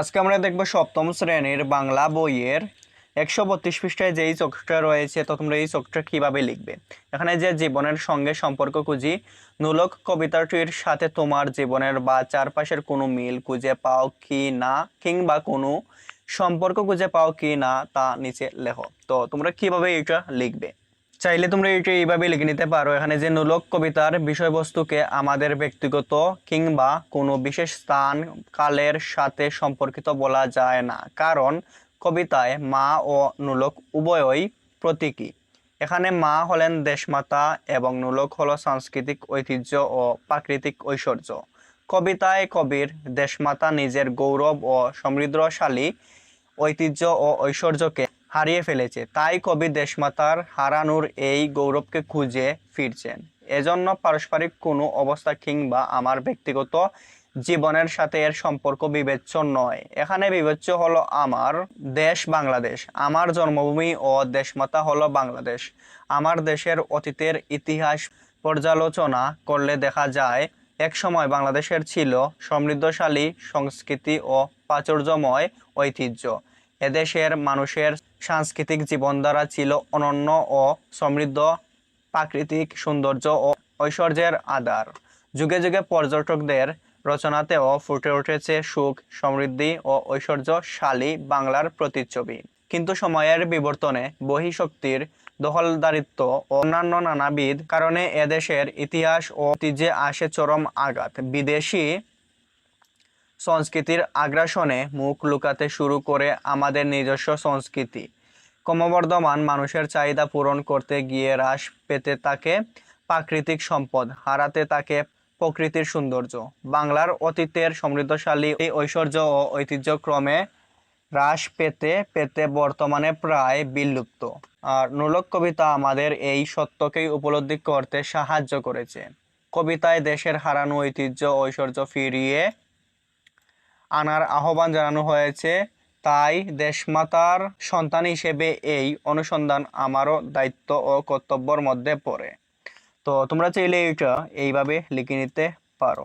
আজকে আমরা দেখব সপ্তম শ্রেণির বাংলা বইয়ের একশো বত্রিশ পৃষ্ঠায় যেই চোখটা রয়েছে, তো তোমরা এই চোখটা কীভাবে লিখবে? এখানে যে জীবনের সঙ্গে সম্পর্ক খুঁজি, নুলক কবিতাটির সাথে তোমার জীবনের বা চারপাশের কোনো মিল খুঁজে পাও কি না, কিংবা কোনো সম্পর্ক খুঁজে পাও কি না, তা নিচে লেখো। তো তোমরা কীভাবে এটা লিখবে? চাইলে তোমরা এটা এইভাবে লিখে নিতে পারো। এখানে যে নুলক কবিতার বিষয়বস্তুকে আমাদের ব্যক্তিগত কিংবা কোনো বিশেষ স্থান, কালের সাথে সম্পর্কিত বলা যায় না। কারণ কবিতায় মা ও নুলক উভয়ই প্রতীকী। এখানে মা হলেন দেশমাতা এবং নুলক হলো সাংস্কৃতিক ঐতিহ্য ও প্রাকৃতিক ঐশ্বর্য। কবিতায় কবির দেশমাতা নিজের গৌরব ও সমৃদ্ধশালী ঐতিহ্য ও ঐশ্বর্যকে হারিয়ে ফেলেছে। তাই কবি দেশমাতার হারানোর এই গৌরবকে খুঁজে ফিরছেন। এজন্য পারস্পরিক কোনো অবস্থা কিংবা আমার ব্যক্তিগত জীবনের সাথে এর সম্পর্ক বিবেচ্য নয়। এখানে বিবেচ্য হলো আমার দেশ বাংলাদেশ। আমার জন্মভূমি ও দেশমাতা হলো বাংলাদেশ। আমার দেশের অতীতের ইতিহাস পর্যালোচনা করলে দেখা যায় এক সময় বাংলাদেশের ছিল সমৃদ্ধশালী সংস্কৃতি ও প্রাচুর্যময় ঐতিহ্য। এদেশের মানুষের সাংস্কৃতিক জীবনধারা ছিল অনন্য ও সমৃদ্ধ, প্রাকৃতিক সৌন্দর্য ও ঐশ্বর্যের আধার। যুগে যুগে পর্যটকদের রচনাতেও ফুটে উঠেছে সুখ, সমৃদ্ধি ও ঐশ্বর্যশালী বাংলার প্রতিচ্ছবি। কিন্তু সময়ের বিবর্তনে বহিঃশক্তির দখলদারিত্ব ও অন্যান্য নানাবিধ কারণে এদেশের ইতিহাস ও ঐতিহ্যে আসে চরম আঘাত। বিদেশি সংস্কৃতির আগ্রাসনে মুখ লুকাতে শুরু করে আমাদের নিজস্ব সংস্কৃতি। ক্রমবর্ধমান মানুষের চাহিদা পূরণ করতে গিয়ে হ্রাস পেতে তাকে প্রাকৃতিক সম্পদ, হারাতে তাকে প্রকৃতির সৌন্দর্য। বাংলার অতীতের সমৃদ্ধশালী এই ঐশ্বর্য ও ঐতিহ্য ক্রমে হ্রাস পেতে পেতে বর্তমানে প্রায় বিলুপ্ত। আর নুলক কবিতা আমাদের এই সত্যকেই উপলব্ধি করতে সাহায্য করেছে। কবিতায় দেশের হারানো ঐতিহ্য, ঐশ্বর্য ফিরিয়ে আনার আহ্বান জানানো হয়েছে। তাই দেশমাতার সন্তান হিসেবে এই অনুসন্ধান আমারও দায়িত্ব ও কর্তব্যর মধ্যে পড়ে। তো তোমরা চাইলে এইটা এইভাবে লিখে নিতে পারো।